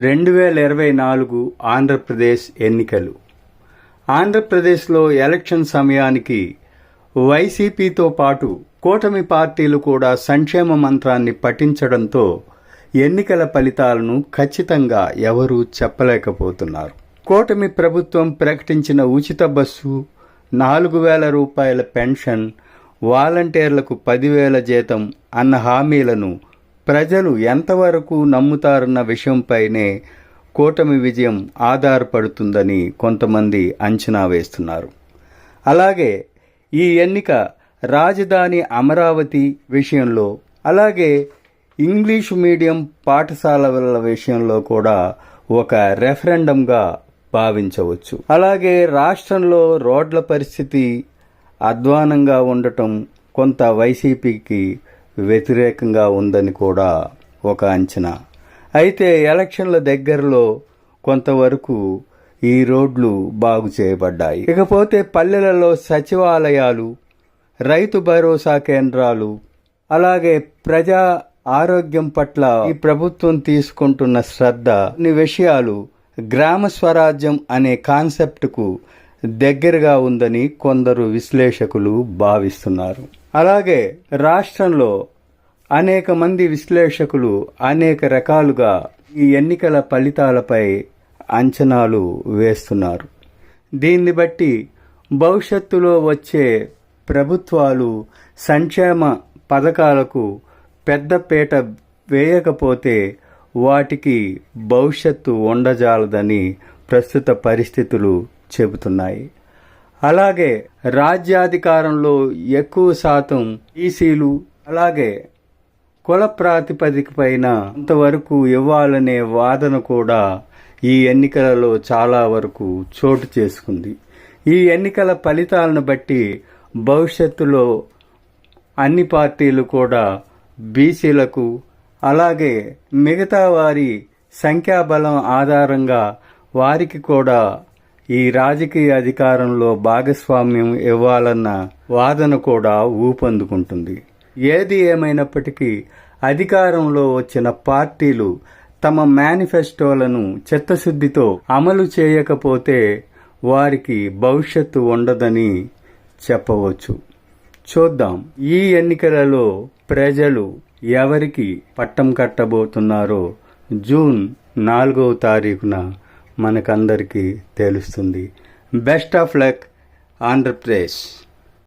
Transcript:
రెండు వేల ఇరవై నాలుగు ఆంధ్రప్రదేశ్ ఎన్నికలు. ఆంధ్రప్రదేశ్లో ఎలక్షన్ సమయానికి వైసీపీతో పాటు కూటమి పార్టీలు కూడా సంక్షేమ మంత్రాన్ని పఠించడంతో ఎన్నికల ఫలితాలను ఖచ్చితంగా ఎవరూ చెప్పలేకపోతున్నారు. కూటమి ప్రభుత్వం ప్రకటించిన ఉచిత బస్సు నాలుగు వేల రూపాయల పెన్షన్ వాలంటీర్లకు పదివేల జీతం అన్న హామీలను ప్రజలు ఎంతవరకు నమ్ముతారన్న విషయంపైనే కూటమి విజయం ఆధారపడుతుందని కొంతమంది అంచనా వేస్తున్నారు. అలాగే ఈ ఎన్నిక రాజధాని అమరావతి విషయంలో అలాగే ఇంగ్లీషు మీడియం పాఠశాలల విషయంలో కూడా ఒక రెఫరెండంగా భావించవచ్చు. అలాగే రాష్ట్రంలో రోడ్ల పరిస్థితి అధ్వానంగా ఉండటం కొంత వైసీపీకి వ్యతిరేకంగా ఉందని కూడా ఒక అంచనా. అయితే ఎలక్షన్ల దగ్గరలో కొంతవరకు ఈ రోడ్లు బాగు చేయబడ్డాయి. ఇకపోతే పల్లెలలో సచివాలయాలు రైతు భరోసా కేంద్రాలు అలాగే ప్రజా ఆరోగ్యం పట్ల ఈ ప్రభుత్వం తీసుకుంటున్న శ్రద్ధ ఈ విషయాలు గ్రామ స్వరాజ్యం అనే కాన్సెప్ట్కు దగ్గరగా ఉందని కొందరు విశ్లేషకులు భావిస్తున్నారు. అలాగే రాష్ట్రంలో అనేక మంది విశ్లేషకులు అనేక రకాలుగా ఈ ఎన్నికల ఫలితాలపై అంచనాలు వేస్తున్నారు. దీన్ని బట్టి భవిష్యత్తులో వచ్చే ప్రభుత్వాలు సంక్షేమ పథకాలకు పెద్దపీట వేయకపోతే వాటికి భవిష్యత్తు ఉండజాలదని ప్రస్తుత పరిస్థితులు చెబుతున్నాయి. అలాగే రాజ్యాధికారంలో ఎక్కువ శాతం ఈసీలు అలాగే కుల ప్రాతిపదిక పైన కొంతవరకు ఇవ్వాలనే వాదన కూడా ఈ ఎన్నికలలో చాలా వరకు చోటు చేసుకుంది. ఈ ఎన్నికల ఫలితాలను బట్టి భవిష్యత్తులో అన్ని పార్టీలు కూడా బీసీలకు అలాగే మిగతా వారి సంఖ్యాబలం ఆధారంగా వారికి కూడా ఈ రాజకీయ అధికారంలో భాగస్వామ్యం ఇవ్వాలన్న వాదన కూడా ఊపందుకుంటుంది. ఏది ఏమైనప్పటికీ అధికారంలో వచ్చిన పార్టీలు తమ మేనిఫెస్టోలను చిత్తశుద్ధితో అమలు చేయకపోతే వారికి భవిష్యత్తు ఉండదని చెప్పవచ్చు. చూద్దాం. ఈ ఎన్నికలలో ప్రజలు ఎవరికి పట్టం కట్టబోతున్నారో జూన్ నాలుగవ తారీఖున మనకందరికీ తెలుస్తుంది. Best of luck Andhra Pradesh.